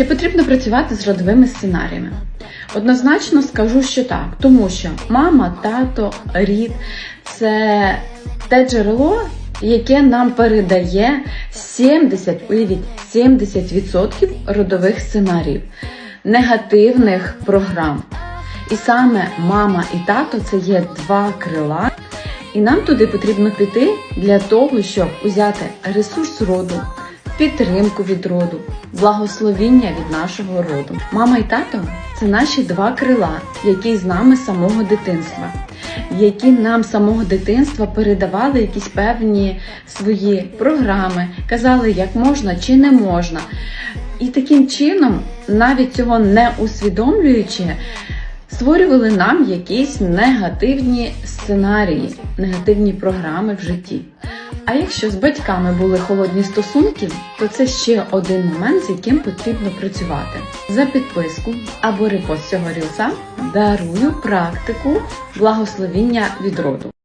Чи потрібно працювати з родовими сценаріями? Однозначно скажу, що так, тому що мама, тато, рід це те джерело, яке нам передає 70-70% родових сценаріїв, негативних програм. І саме мама і тато це є два крила. І нам туди потрібно піти для того, щоб узяти ресурс роду, підтримку від роду, благословіння від нашого роду. Мама і тато це наші два крила, які з нами з самого дитинства, які нам з самого дитинства передавали якісь певні свої програми, казали, як можна чи не можна. І таким чином, навіть цього не усвідомлюючи, створювали нам якісь негативні сценарії, негативні програми в житті. А якщо з батьками були холодні стосунки, то це ще один момент, з яким потрібно працювати. За підписку або репост цього рілса дарую практику благословіння від роду.